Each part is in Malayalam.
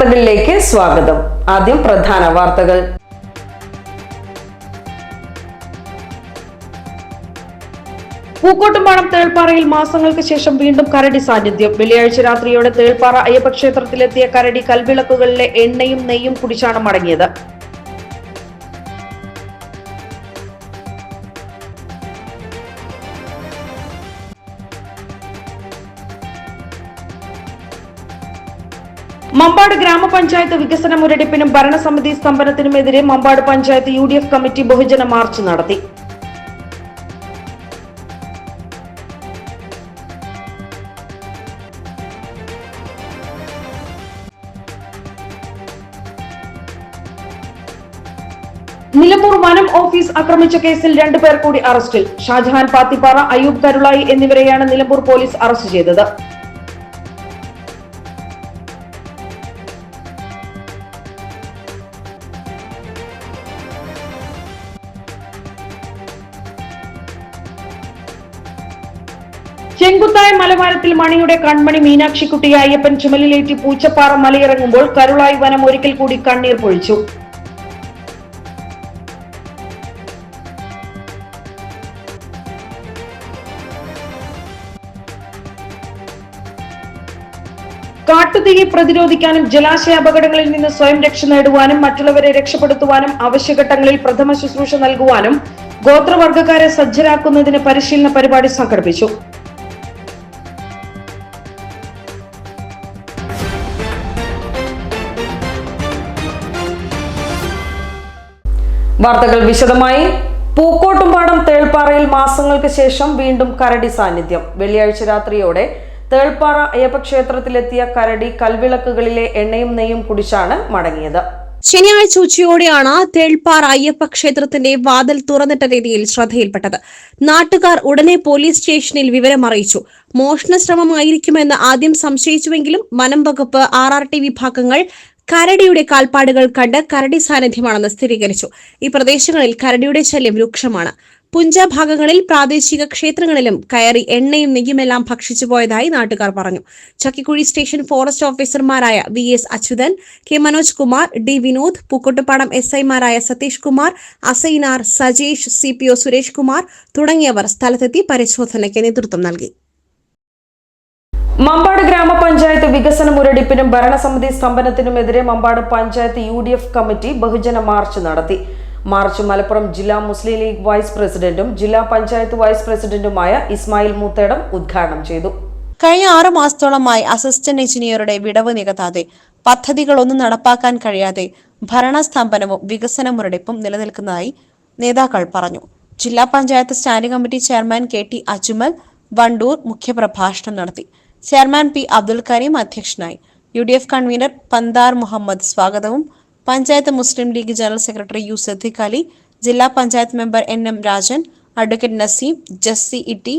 വാർത്തകളിലേക്ക് സ്വാഗതം. ആദ്യം പ്രധാന വാർത്തകൾ. പൂക്കോട്ടുംപാടം തേൾപ്പാറയിൽ മാസങ്ങൾക്ക് ശേഷം വീണ്ടും കരടി സാന്നിധ്യം. വെള്ളിയാഴ്ച രാത്രിയോടെ തേൾപ്പാറ അയ്യപ്പ ക്ഷേത്രത്തിലെത്തിയ കരടി കൽവിളക്കുകളിലെ എണ്ണയും നെയ്യും കുടിച്ചാണ് മടങ്ങിയത്. മമ്പാട് ഗ്രാമപഞ്ചായത്ത് വികസന മുരടിപ്പിനും ഭരണസമിതി സ്തംഭനത്തിനുമെതിരെ Mambad panchayat U D F committee ബഹുജന മാർച്ച് നടത്തി. നിലമ്പൂർ വനം ഓഫീസ് ആക്രമിച്ച കേസിൽ രണ്ടുപേർ കൂടി അറസ്റ്റിൽ. ഷാജഹാൻ പാത്തിപ്പാറ അയൂബ് കരുളായി എന്നിവരെയാണ് നിലമ്പൂർ പോലീസ് അറസ്റ്റ് ചെയ്തത്. മലവാരത്തിൽ മണിയുടെ കൺമണി മീനാക്ഷിക്കുട്ടി അയ്യപ്പൻ ചുമലിലേറ്റി പൂച്ചപ്പാറ മലയിറങ്ങുമ്പോൾ കരുളായി വനം ഒരിക്കൽ കൂടി കണ്ണീർ പൊഴിച്ചു. കാട്ടുതീയെ പ്രതിരോധിക്കാനും ജലാശയ അപകടങ്ങളിൽ നിന്ന് സ്വയം രക്ഷ നേടുവാനും മറ്റുള്ളവരെ രക്ഷപ്പെടുത്തുവാനും ആവശ്യഘട്ടങ്ങളിൽ പ്രഥമ ശുശ്രൂഷ നൽകുവാനും ഗോത്രവർഗക്കാരെ സജ്ജരാക്കുന്നതിന് പരിശീലന പരിപാടി സംഘടിപ്പിച്ചു. വാർത്തകൾ വിശദമായി. പൂക്കോട്ടുംപാടം തേൾപ്പാറയിൽ മാസങ്ങൾക്ക് ശേഷം വീണ്ടും കരടി സാന്നിധ്യം. വെള്ളിയാഴ്ച രാത്രിയോടെ തേൾപ്പാറ അയ്യപ്പക്ഷേത്രത്തിലെത്തിയ കരടി കൽവിളക്കുകളിലെ എണ്ണയും നെയ്യും കുടിച്ചാണ് മടങ്ങിയത്. ശനിയാഴ്ച ഉച്ചയോടെയാണ് തേൾപ്പാറ അയ്യപ്പ ക്ഷേത്രത്തിന്റെ വാതിൽ തുറന്നിട്ട രീതിയിൽ ശ്രദ്ധയിൽപ്പെട്ടത്. നാട്ടുകാർ ഉടനെ പോലീസ് സ്റ്റേഷനിൽ വിവരം അറിയിച്ചു. മോഷണ ശ്രമമായിരിക്കുമെന്ന് ആദ്യം സംശയിച്ചുവെങ്കിലും വനം വകുപ്പ് ആർ ആർ ടി വിഭാഗങ്ങൾ കരടിയുടെ കാൽപ്പാടുകൾ കണ്ട് കരടി സാന്നിധ്യമാണെന്ന് സ്ഥിരീകരിച്ചു. ഈ പ്രദേശങ്ങളിൽ കരടിയുടെ ശല്യം രൂക്ഷമാണ്. പുഞ്ച ഭാഗങ്ങളിൽ പ്രാദേശിക ക്ഷേത്രങ്ങളിലും കയറി എണ്ണയും നെയ്യുമെല്ലാം ഭക്ഷിച്ചു പോയതായി നാട്ടുകാർ പറഞ്ഞു. ചക്കിക്കുഴി സ്റ്റേഷൻ ഫോറസ്റ്റ് ഓഫീസർമാരായ V S Achuthan K Manoj Kumar D Vinod Pookkottupadam S ഐമാരായ Satheesh Kumar Asainar Sajesh C P O Suresh Kumar തുടങ്ങിയവർ സ്ഥലത്തെത്തി പരിശോധനയ്ക്ക് നേതൃത്വം നൽകി. മമ്പാട് ഗ്രാമപഞ്ചായത്ത് വികസന മുരടിപ്പിനും ഭരണസമിതി സ്തംഭനത്തിനുമെതിരെ Mambad panchayat U D F committee ബഹുജന മാർച്ച് നടത്തി. മാർച്ച് മലപ്പുറം ജില്ലാ മുസ്ലിം ലീഗ് വൈസ് പ്രസിഡന്റും ജില്ലാ പഞ്ചായത്ത് വൈസ് പ്രസിഡന്റുമായ ഇസ്മായിൽ മൂത്തേടം ഉദ്ഘാടനം ചെയ്തു. കഴിഞ്ഞ ആറു മാസത്തോളമായി അസിസ്റ്റന്റ് എഞ്ചിനീയറുടെ വിടവ് നികത്താതെ പദ്ധതികളൊന്നും നടപ്പാക്കാൻ കഴിയാതെ ഭരണസ്തംഭനവും വികസന മുരടിപ്പും നിലനിൽക്കുന്നതായി നേതാക്കൾ പറഞ്ഞു. ജില്ലാ panchayat standing committee chairman K T Ajmal Wandoor മുഖ്യപ്രഭാഷണം നടത്തി. ചെയർമാൻ പി അബ്ദുൽ കരീം അധ്യക്ഷനായി. U D F convener Panthar Muhammad സ്വാഗതവും. Panchayat Muslim League general secretary U Saddiq Ali ജില്ലാ panchayat member N M Rajan advocate Naseem Jessy Itty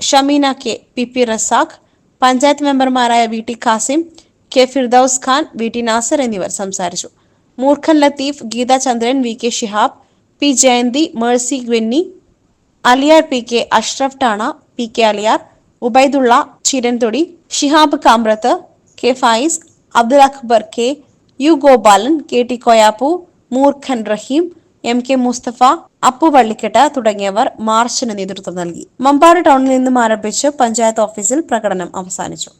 Shameena K P P Razak panchayat മെമ്പർമാരായ V T Khasim K Firdous Khan V T Nasar എന്നിവർ സംസാരിച്ചു. Moorkhan Latheef Geetha Chandran V K Shihab P Jayanthi Mercy ഗ്വന്നി Aliyar P K Ashraf ടാണ P K Aliyar Ubaidulla Chirathodi Shihab Kamrath K Faiz Abdul Akbar K U Gopalan K T Koyappu Moorkhan Raheem M K Musthafa Appu Vallikkettu തുടങ്ങിയവർ മാർച്ചിന് നേതൃത്വം നൽകി. മമ്പാട് ടൗണിൽ നിന്നും ആരംഭിച്ച് പഞ്ചായത്ത് ഓഫീസിൽ പ്രകടനം അവസാനിച്ചു.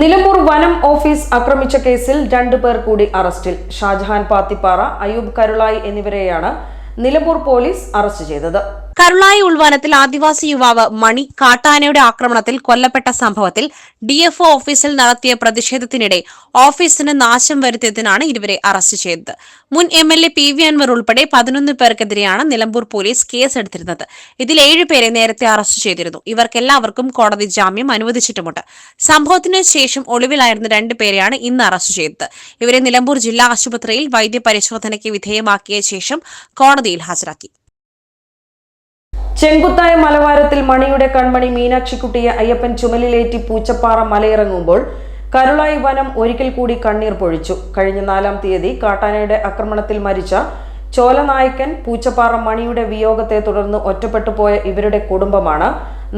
നിലമ്പൂർ വനം ഓഫീസ് ആക്രമിച്ച കേസിൽ രണ്ടു പേർ കൂടി അറസ്റ്റിൽ. ഷാജഹാൻ പാത്തിപ്പാറ അയൂബ് കരുളായി എന്നിവരെയാണ് നിലമ്പൂർ പോലീസ് അറസ്റ്റ് ചെയ്തത്. കരുളായി ഉൾവനത്തിൽ ആദിവാസി യുവാവ് മണി കാട്ടാനയുടെ ആക്രമണത്തിൽ കൊല്ലപ്പെട്ട സംഭവത്തിൽ ഡിഎഫ്ഒ ഓഫീസിൽ നടത്തിയ പ്രതിഷേധത്തിനിടെ ഓഫീസിന് നാശം വരുത്തിയതിനാണ് ഇരുവരെ അറസ്റ്റ് ചെയ്തത്. മുൻ M L A P V Anvar ഉൾപ്പെടെ പതിനൊന്ന് പേർക്കെതിരെയാണ് നിലമ്പൂർ പോലീസ് കേസെടുത്തിരുന്നത്. ഇതിൽ ഏഴുപേരെ നേരത്തെ അറസ്റ്റ് ചെയ്തിരുന്നു. ഇവർക്കെല്ലാവർക്കും കോടതി ജാമ്യം അനുവദിച്ചിട്ടുമുണ്ട്. സംഭവത്തിന് ശേഷം ഒളിവിലായിരുന്ന രണ്ടുപേരെയാണ് ഇന്ന് അറസ്റ്റ് ചെയ്തത്. ഇവരെ നിലമ്പൂർ ജില്ലാ ആശുപത്രിയിൽ വൈദ്യപരിശോധനയ്ക്ക് വിധേയമാക്കിയ ശേഷം കോടതിയിൽ ഹാജരാക്കി. ചെങ്കുത്തായ മലവാരത്തിൽ മണിയുടെ കൺമണി മീനാക്ഷിക്കുട്ടിയെ അയ്യപ്പൻ ചുമലിലേറ്റി പൂച്ചപ്പാറ മലയിറങ്ങുമ്പോൾ കരുളായി വനം ഒരിക്കൽ കൂടി കണ്ണീർ പൊഴിച്ചു. കഴിഞ്ഞ നാലാം തീയതി കാട്ടാനയുടെ ആക്രമണത്തിൽ മരിച്ച ചോലനായക്കൻ പൂച്ചപ്പാറ മണിയുടെ വിയോഗത്തെ തുടർന്ന് ഒറ്റപ്പെട്ടുപോയ ഇവരുടെ കുടുംബമാണ്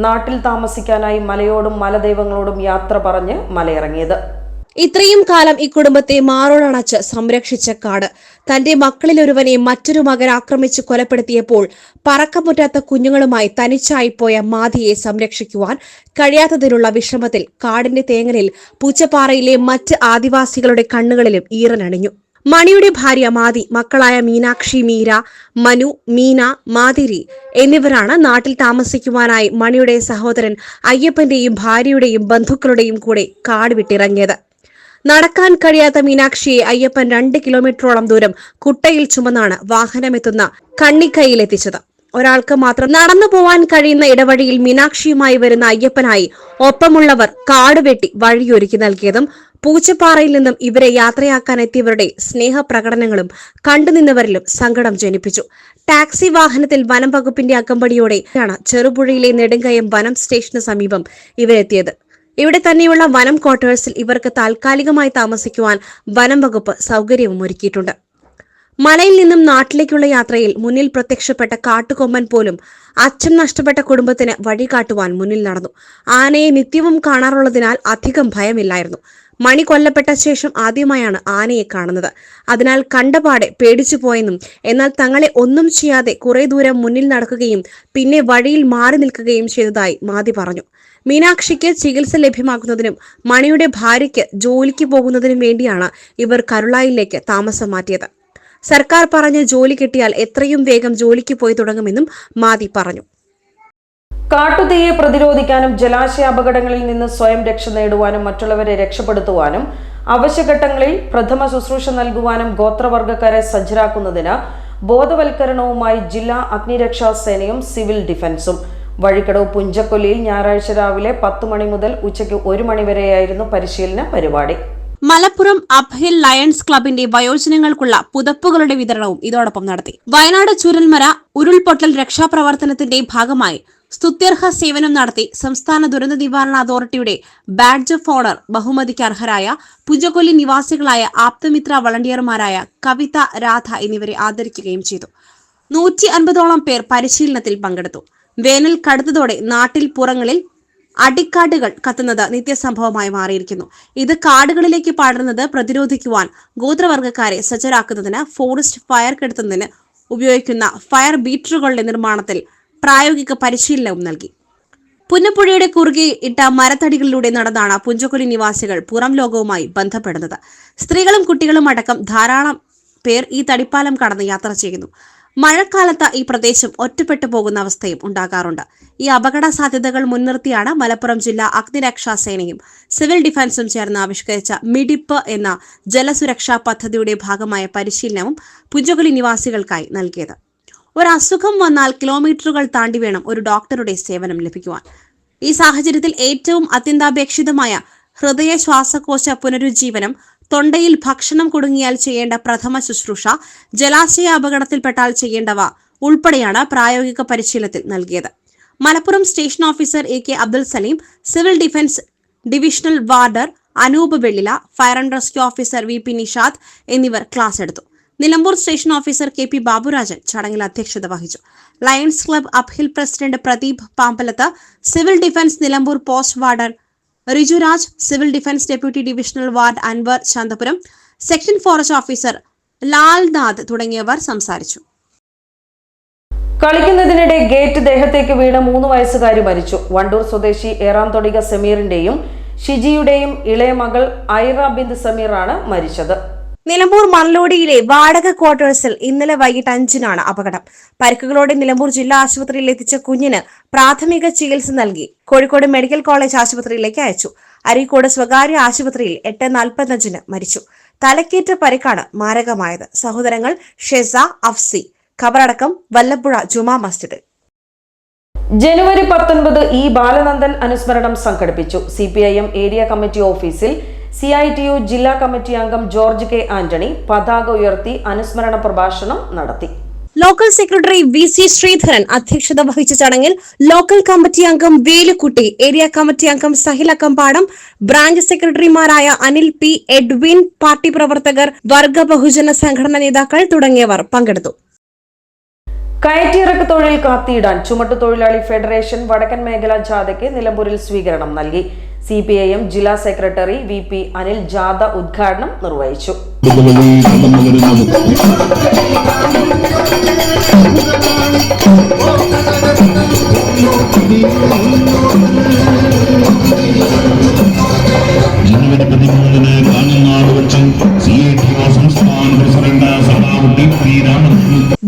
നാട്ടിൽ താമസിക്കാനായി മലയോടും മലദൈവങ്ങളോടും യാത്ര പറഞ്ഞ് മലയിറങ്ങിയത്. ഇത്രയും കാലം ഈ കുടുംബത്തെ മാറോടണച്ച് സംരക്ഷിച്ച കാട്. തന്റെ മക്കളിലൊരുവനെ മറ്റൊരു മകൻ ആക്രമിച്ച് കൊലപ്പെടുത്തിയപ്പോൾ പറക്കമുറ്റാത്ത കുഞ്ഞുങ്ങളുമായി തനിച്ചായിപ്പോയ മാതിയെ സംരക്ഷിക്കുവാൻ കഴിയാത്തതിനുള്ള വിഷമത്തിൽ കാടിന്റെ തേങ്ങലിൽ പൂച്ചപ്പാറയിലെ മറ്റ് ആദിവാസികളുടെ കണ്ണുകളിലും ഈറനണിഞ്ഞു മണിയുടെ ഭാര്യ മാതി മക്കളായ മീനാക്ഷി മീര മനു മീന മാതിരി എന്നിവരാണ് നാട്ടിൽ താമസിക്കുവാനായി മണിയുടെ സഹോദരൻ അയ്യപ്പന്റെയും ഭാര്യയുടെയും ബന്ധുക്കളുടെയും കൂടെ കാട് വിട്ടിറങ്ങിയത്. നടക്കാൻ കഴിയാത്ത മീനാക്ഷിയെ അയ്യപ്പൻ രണ്ട് കിലോമീറ്ററോളം ദൂരം കുട്ടയിൽ ചുമന്നാണ് വാഹനമെത്തുന്ന കണ്ണിക്കൈയിലെത്തിച്ചത്. ഒരാൾക്ക് മാത്രം നടന്നു പോവാൻ കഴിയുന്ന ഇടവഴിയിൽ മീനാക്ഷിയുമായി വരുന്ന അയ്യപ്പനായി ഒപ്പമുള്ളവർ കാട് വെട്ടി വഴിയൊരുക്കി നൽകിയതും പൂച്ചപ്പാറയിൽ നിന്നും ഇവരെ യാത്രയാക്കാൻ എത്തിയവരുടെ സ്നേഹപ്രകടനങ്ങളും കണ്ടുനിന്നവരിലും സങ്കടം ജനിപ്പിച്ചു. ടാക്സി വാഹനത്തിൽ വനം വകുപ്പിന്റെ അകമ്പടിയോടെയാണ് ചെറുപുഴയിലെ നെടുങ്കയം വനം സ്റ്റേഷന് സമീപം ഇവരെത്തിയത്. ഇവിടെ തന്നെയുള്ള വനം ക്വാർട്ടേഴ്സിൽ ഇവർക്ക് താൽക്കാലികമായി താമസിക്കുവാൻ വനം വകുപ്പ് സൗകര്യവും ഒരുക്കിയിട്ടുണ്ട്. മലയിൽ നിന്നും നാട്ടിലേക്കുള്ള യാത്രയിൽ മുന്നിൽ പ്രത്യക്ഷപ്പെട്ട കാട്ടുകൊമ്പൻ പോലും അച്ഛൻ നഷ്ടപ്പെട്ട കുടുംബത്തിന് വഴി കാട്ടുവാൻ മുന്നിൽ നടന്നു. ആനയെ നിത്യവും കാണാറുള്ളതിനാൽ അധികം ഭയമില്ലായിരുന്നു. മണി കൊല്ലപ്പെട്ട ശേഷം ആദ്യമായാണ് ആനയെ കാണുന്നത്. അതിനാൽ കണ്ടപാടെ പേടിച്ചു പോയെന്നും എന്നാൽ തങ്ങളെ ഒന്നും ചെയ്യാതെ കുറെ ദൂരം മുന്നിൽ നടക്കുകയും പിന്നെ വഴിയിൽ മാറി നിൽക്കുകയും ചെയ്തതായി മാതി പറഞ്ഞു. മീനാക്ഷിക്ക് ചികിത്സ ലഭ്യമാക്കുന്നതിനും മണിയുടെ ഭാര്യയ്ക്ക് ജോലിക്ക് പോകുന്നതിനും വേണ്ടിയാണ് ഇവർ കരുളായിലേക്ക് താമസം മാറ്റിയത്. സർക്കാർ പറഞ്ഞ ജോലി കിട്ടിയാൽ എത്രയും വേഗം ജോലിക്ക് പോയി തുടങ്ങുമെന്നും മാതി പറഞ്ഞു. കാട്ടുതീയെ പ്രതിരോധിക്കാനും ജലാശയ അപകടങ്ങളിൽ നിന്ന് സ്വയം രക്ഷ നേടുവാനും മറ്റുള്ളവരെ രക്ഷപ്പെടുത്തുവാനും അവശ്യഘട്ടങ്ങളിൽ പ്രഥമ ശുശ്രൂഷ നൽകുവാനും ഗോത്രവർഗക്കാരെ സജ്ജരാക്കുന്നതിന് ബോധവൽക്കരണവുമായി ജില്ലാ അഗ്നിരക്ഷാ സേനയും സിവിൽ ഡിഫൻസും. വഴിക്കടവ് പുഞ്ചക്കൊല്ലിയിൽ ഞായറാഴ്ച രാവിലെ പത്ത് മണി മുതൽ ഉച്ചയ്ക്ക് ഒരു മണിവരെയായിരുന്നു പരിശീലന പരിപാടി. മലപ്പുറം അപ്ഹിൽ ലയൺസ് ക്ലബിന്റെ വയോജനങ്ങൾക്കുള്ള പുതപ്പുകളുടെ വിതരണവും ഇതോടൊപ്പം നടത്തി. വയനാട് ചുരൽമര ഉരുൾപൊട്ടൽ രക്ഷാപ്രവർത്തനത്തിന്റെ ഭാഗമായി സ്തുത്യർഹ സേവനം നടത്തി സംസ്ഥാന ദുരന്ത നിവാരണ അതോറിറ്റിയുടെ ബാഡ്ജ് ഓഫ് ഓണർ ബഹുമതിക്ക് അർഹരായ പുജകൊല്ലി നിവാസികളായ ആപ്തമിത്ര വളണ്ടിയർമാരായ കവിത രാധ എന്നിവരെ ആദരിക്കുകയും ചെയ്തു. നൂറ്റി അൻപതോളം പേർ പരിശീലനത്തിൽ പങ്കെടുത്തു. വേനൽ കടുത്തതോടെ നാട്ടിൽ പുറങ്ങളിൽ അടിക്കാടുകൾ കത്തുന്നത് നിത്യസംഭവമായി മാറിയിരിക്കുന്നു. ഇത് കാടുകളിലേക്ക് പടരുന്നത് പ്രതിരോധിക്കുവാൻ ഗോത്രവർഗക്കാരെ സജ്ജരാക്കുന്നതിന് ഫോറസ്റ്റ് ഫയർ കെടുത്തുന്നതിന് ഉപയോഗിക്കുന്ന ഫയർ ബീറ്ററുകളുടെ നിർമ്മാണത്തിൽ പ്രായോഗിക പരിശീലനവും നൽകി. പുന്നപ്പുഴയുടെ കുറുകെ ഇട്ട മരത്തടികളിലൂടെ നടന്നാണ് പുഞ്ചക്കൊല്ലി നിവാസികൾ പുറം ലോകവുമായി ബന്ധപ്പെടുന്നത്. സ്ത്രീകളും കുട്ടികളും അടക്കം ധാരാളം പേർ ഈ തടിപ്പാലം കടന്ന് യാത്ര ചെയ്യുന്നു. മഴക്കാലത്ത് ഈ പ്രദേശം ഒറ്റപ്പെട്ടു പോകുന്ന അവസ്ഥയും ഉണ്ടാകാറുണ്ട്. ഈ അപകട സാധ്യതകൾ മുൻനിർത്തിയാണ് മലപ്പുറം ജില്ലാ അഗ്നിരക്ഷാ സേനയും സിവിൽ ഡിഫൻസും ചേർന്ന് ആവിഷ്കരിച്ച മിഡിപ്പ് എന്ന ജലസുരക്ഷാ പദ്ധതിയുടെ ഭാഗമായ പരിശീലനവും പുഞ്ചകൊലി നിവാസികൾക്കായി നൽകിയത്. ഒരു അസുഖം വന്നാൽ കിലോമീറ്ററുകൾ താണ്ടി വേണം ഒരു ഡോക്ടറുടെ സേവനം ലഭിക്കുവാൻ. ഈ സാഹചര്യത്തിൽ ഏറ്റവും അത്യന്താപേക്ഷിതമായ ഹൃദയ ശ്വാസകോശ പുനരുജ്ജീവനം തൊണ്ടയിൽ ഭക്ഷണം കുടുങ്ങിയാൽ ചെയ്യേണ്ട പ്രഥമ ശുശ്രൂഷ ജലാശയ അപകടത്തിൽപ്പെട്ടാൽ ചെയ്യേണ്ടവ ഉൾപ്പെടെയാണ് പ്രായോഗിക പരിശീലനത്തിൽ നൽകിയത്. Malappuram station officer A K Abdul Saleem civil defence divisional warder Anoop Vellila fire and rescue officer V P Nishad എന്നിവർ ക്ലാസ് എടുത്തു. Nilambur station officer K P Baburajan ചടങ്ങിൽ അധ്യക്ഷത വഹിച്ചു. Lions Club Uphill president Pradeep Pambalath civil defence Nilambur post warder Rijuraj civil defence deputy divisional ward Anvar Santhapuram section forest officer Lalnath തുടങ്ങിയവർ സംസാരിച്ചു. കളിക്കുന്നതിനിടെ ഗേറ്റ് ദേഹത്തേക്ക് വീണ് മൂന്ന് വയസ്സുകാരി മരിച്ചു. വണ്ടൂർ സ്വദേശി ഏറാംതൊടിക സമീറിന്റെയും ഷിജിയുടെയും ഇളയ മകൾ ഐറ ബിന്ദ് സമീറാണ് മരിച്ചത്. നിലമ്പൂർ മണലോടിയിലെ വാടക ക്വാർട്ടേഴ്സിൽ ഇന്നലെ വൈകിട്ട് അഞ്ചിനാണ് അപകടം. പരിക്കുകളോടെ നിലമ്പൂർ ജില്ലാ ആശുപത്രിയിൽ എത്തിച്ച കുഞ്ഞിന് പ്രാഥമിക ചികിത്സ നൽകി കോഴിക്കോട് മെഡിക്കൽ കോളേജ് ആശുപത്രിയിലേക്ക് അയച്ചു. അരീക്കോട് സ്വകാര്യ ആശുപത്രിയിൽ എട്ട് നാൽപ്പത്തഞ്ചിന് മരിച്ചു. തലക്കേറ്റ പരിക്കാണ് മാരകമായത്. സഹോദരങ്ങൾ ഷെസ അഫ്സി. ഖബറടക്കം വല്ലപ്പുഴ ജുമാ മസ്ജിദ്. ജനുവരി പത്തൊൻപത് ഈ ബാലനന്ദൻ അനുസ്മരണം സംഘടിപ്പിച്ചു. സി ഏരിയ കമ്മിറ്റി ഓഫീസിൽ സി ഐ ടി യു ജില്ലാ കമ്മിറ്റി അംഗം ജോർജ് കെ ആന്റണി പതാക ഉയർത്തി അനുസ്മരണ പ്രഭാഷണം നടത്തി. Local secretary V C Sreedharan അധ്യക്ഷത വഹിച്ച ചടങ്ങിൽ ലോക്കൽ കമ്മിറ്റി അംഗം വേലുക്കുട്ടി ഏരിയ കമ്മിറ്റി അംഗം സഹിൽ അക്കമ്പാടം ബ്രാഞ്ച് സെക്രട്ടറിമാരായ അനിൽ പി എഡ്വിൻ പാർട്ടി പ്രവർത്തകർ വർഗ ബഹുജന സംഘടനാ നേതാക്കൾ തുടങ്ങിയവർ പങ്കെടുത്തു. കയറ്റിയിറക്ക് തൊഴിൽ കാത്തിയിടാൻ ചുമട്ടുതൊഴിലാളി ഫെഡറേഷൻ വടക്കൻ മേഖലാ ജാഥയ്ക്ക് നിലമ്പൂരിൽ സ്വീകരണം നൽകി. സി പി ഐ എം ജില്ലാ സെക്രട്ടറി വി പി അനിൽ ജാദ ഉദ്ഘാടനം നിർവഹിച്ചു.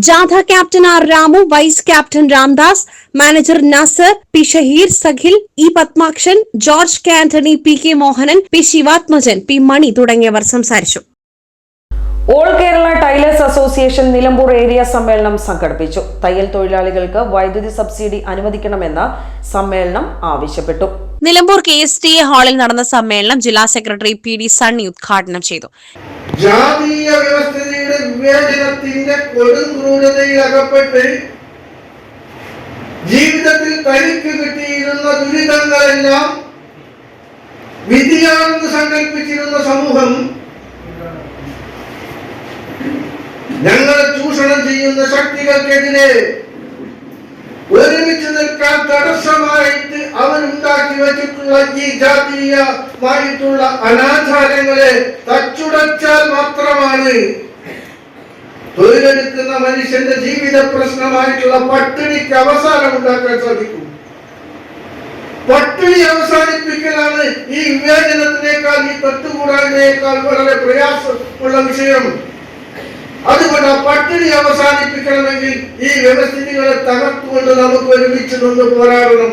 ജാഥ captain R Ramu vice captain Ramdas manager Nasar P Shaheer Sakhil E Padmakshan George K Antony P K Mohanan P Sivathmajan P Mani തുടങ്ങിയവർ സംസാരിച്ചു. All Kerala tailors association Nilambur area സമ്മേളനം സംഘടിപ്പിച്ചു. തയ്യൽ തൊഴിലാളികൾക്ക് വൈദ്യുതി സബ്സിഡി അനുവദിക്കണമെന്ന് സമ്മേളനം ആവശ്യപ്പെട്ടു. Nilambur K S T A ഹാളിൽ നടന്ന സമ്മേളനം ജില്ലാ സെക്രട്ടറി പി ഡി സണ്ണി ഉദ്ഘാടനം ചെയ്തു. ജാതീയ വ്യവസ്ഥയുടെ വിവേചനത്തിന്റെ കൊടുങ്ക്രൂരതയിൽ അകപ്പെട്ട് ജീവിതത്തിൽ തനിക്ക് കിട്ടിയിരുന്ന ദുരിതങ്ങളെല്ലാം വിധിയാണെന്ന് സങ്കല്പിച്ചിരുന്ന സമൂഹം ഞങ്ങളെ ചൂഷണം ചെയ്യുന്ന ശക്തികൾക്കെതിരെ ഒരുമിച്ച് നിൽക്കാൻ തടസ്സമായിട്ട് അവരുണ്ടാക്കി വെച്ചിട്ടുള്ള ഈ ജാതീയമായിട്ടുള്ള അനാചാരങ്ങളെ തച്ചുടച്ചാൽ മാത്രമാണ് തൊഴിലെടുക്കുന്ന മനുഷ്യന്റെ ജീവിത പ്രശ്നമായിട്ടുള്ള പട്ടിണിക്ക് അവസാനം ഉണ്ടാക്കാൻ സാധിക്കും. പട്ടിണി അവസാനിപ്പിക്കലാണ് ഈ വിവേചനത്തിനേക്കാൾ ഈ തൊട്ടുകൂടായ്മയേക്കാൾ വളരെ പ്രയാസമുള്ള വിഷയം. അതുകൊണ്ട് ആ പട്ടിണി അവസാനിപ്പിക്കണമെങ്കിൽ ഈ വ്യവസ്ഥിതികളെ തകർത്തുകൊണ്ട് നമുക്ക് ഒരുമിച്ച് നിന്ന് പോരാടണം.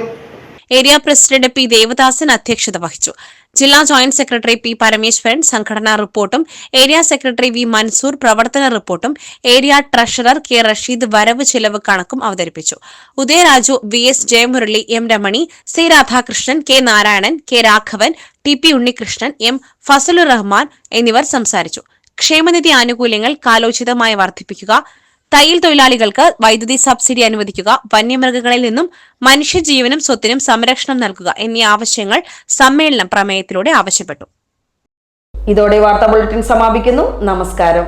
ഏരിയ പ്രസിഡന്റ് പി ദേവദാസൻ അധ്യക്ഷത വഹിച്ചു. ജില്ലാ ജോയിന്റ് സെക്രട്ടറി പി പരമേശ്വരൻ സംഘടനാ റിപ്പോർട്ടും ഏരിയ സെക്രട്ടറി വി മൻസൂർ പ്രവർത്തന റിപ്പോർട്ടും ഏരിയ ട്രഷറർ കെ റഷീദ് വരവ് ചെലവ് കണക്കും അവതരിപ്പിച്ചു. Udayaraju V S Jayamurali M Ramani C Radhakrishnan K Narayanan K Raghavan T P Unnikrishnan M Fazlur Rahman എന്നിവർ സംസാരിച്ചു. ക്ഷേമനിധി ആനുകൂല്യങ്ങൾ കാലോചിതമായി വർദ്ധിപ്പിക്കുക തയ്യൽ തൊഴിലാളികൾക്ക് വൈദ്യുതി സബ്സിഡി അനുവദിക്കുക വന്യമൃഗങ്ങളിൽ നിന്നും മനുഷ്യജീവനും സ്വത്തിനും സംരക്ഷണം നൽകുക എന്നീ ആവശ്യങ്ങൾ സമ്മേളനം പ്രമേയത്തിലൂടെ ആവശ്യപ്പെട്ടു. ഇതോടെ വാർത്താ ബുള്ളറ്റിൻ സമാപിക്കുന്നു. നമസ്കാരം.